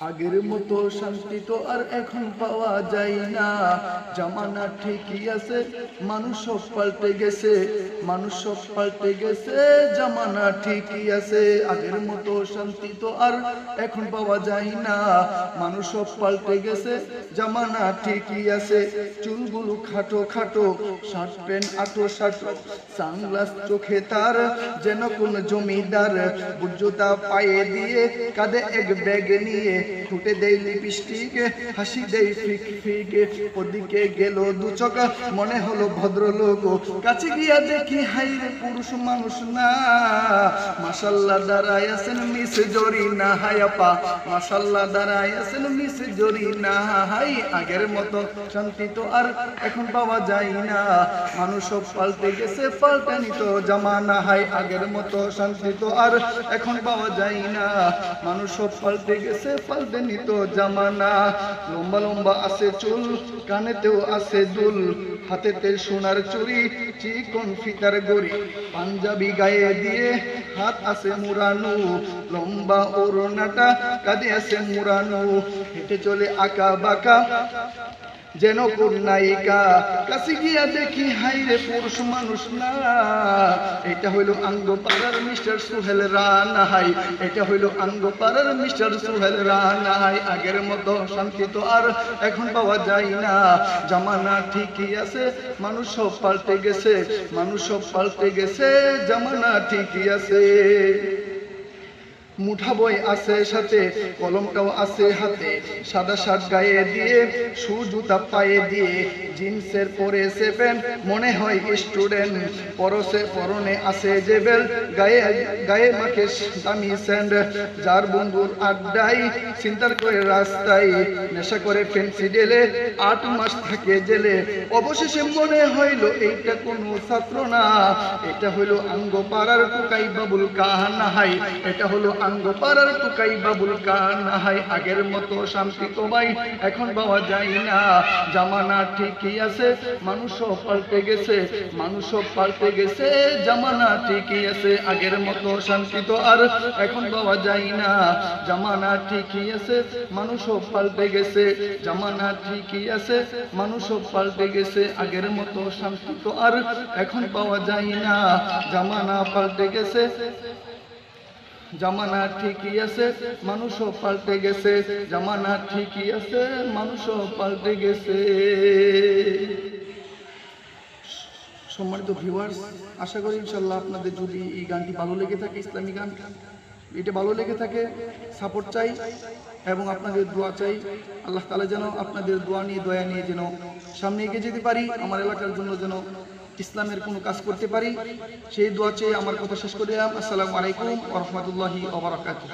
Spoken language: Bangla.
আগের মতো শান্তি তো আর এখন পাওয়া যায় না। জামানা ঠিকই আছে মানুষ পাল্টে গেছে মানুষ পাল্টে গেছে, জামানা ঠিকই আছে। আগের মতো শান্তি তো আর এখন পাওয়া যায় না। মানুষ পাল্টে গেছে, জামানা ঠিকই আছে। চুলগুলো খাটো খাটো, শার্ট প্যান্ট আটো শাটো সানগ্লাস চোখে তার যেন কোন জমিদার বুঝুতা পায়ে দিয়ে কাঁধে এক ব্যাগ নিয়ে ফুটে দেয় লিপস্টিক, হাসি দেয় ফিক ফিক। ওদিকে গেল দু চকা মনে হলো ভদ্রলোক। কাছে গিয়া দেখি হাই রে, পুরুষ মানুষ না। মাসাল্লাহ দাঁড়ায় আছেন মিস জরি না হাই আপা মাসাল্লাহ দাঁড়ায় আছেন মিস জরি না হাই আগের মতো শান্তি তো আর এখন পাওয়া যায় না। মানুষ সব পাল্টে গেছে, পাল্টানি তো জামানা। হাই আগের মতো শান্তি তো আর এখন পাওয়া যায় না। মানুষ সব পাল্টে গেছে পাল্টেনি তো জামানা, লম্বা লম্বা আছে চুল, কানেতেও আছে দুল। হাতেতে সোনার চুরি, চিকন ফিতার গড়ি। পাঞ্জাবি গায়ে দিয়ে হাত আছে মুরানো লম্বা ওড়নাটা কাঁধে আছে মুরানো হেঁটে চলে আঁকা বাঁকা যেন কোন নায়িকা কাছে গিয়া দেখি হাই রে পুরুষ মানুষ না। এটা হইল আঙ্গ পাড়ার মিস্টার সুহেল রানাহাই। এটা হইল আঙ্গ পাড়ার মিস্টার সুহেল রানাহাই। আগের মতো শান্তি তো আর এখন পাওয়া যায় না। জামানা ঠিকই আছে, মানুষ সব পাল্টে গেছে। মানুষ সব পাল্টে গেছে, জামানা ঠিকই আছে। মুঠা বই আছে সাথে, কলমটাও আছে হাতে। সাদা শার্ট গায়ে দিয়ে, শু জুতা পায়ে দিয়ে, জিন্সের পরে প্যান্ট মনে হয় স্টুডেন্ট। পরশে পরনে আছে যে বেল্ট গায়ে গায়ে মাকে দামি স্যান্ড। যার বন্ধুর আড্ডাই চিন্তার করে রাস্তায়, নেশা করে ফেন্সি ডেলে আট মাস থাকে জেলে। অবশেষে মনে হইল এইটা কোনো ছাত্র না। এটা হইল আঙ্গ পাড়ার টুকাই বাবুল কাহানা হাই এটা হলো আঙ্গ পাড়ার টুকাই বাবুল কাহানা হাই আগের মতো শান্তি তো ভাই, এখন পাওয়া যায় না। জামানা ঠিকই আছে, মানুষও পাল্টে গেছে, মানুষও পাল্টে গেছে, জামানা ঠিকই আছে, আগের মতো শান্তি তো আর এখন পাওয়া যায় না। জামানা ঠিকই আছে, মানুষও পাল্টে গেছে, জামানা ঠিকই আছে, মানুষও পাল্টে গেছে, আগের মতো শান্তি তো আর এখন পাওয়া যায় না। জামানা পাল্টে গেছে জামানা ঠিকই আছে, মানুষও পাল্টে গেছে। জামানা ঠিকই আছে, মানুষও পাল্টে গেছে। সম্মানিত ভিউয়ার্স আশা করি ইনশাল্লাহ আপনাদের যদি এই গানটি ভালো লেগে থাকে, ইসলামী গান, এটা ভালো লেগে থাকে সাপোর্ট চাই এবং আপনাদের দোয়া চাই। আল্লাহ তালা যেন আপনাদের দোয়া নিয়ে, দয়া নিয়ে যেন সামনে এগিয়ে যেতে পারি, আমার এলাকার জন্য যেন ইসলামের কোনো কাজ করতে পারি, সেই দোয়া চেয়ে আমার কথা শেষ করে দিলাম। আসসালামু আলাইকুম রহমতুল্লাহি ওবরাকাতুহ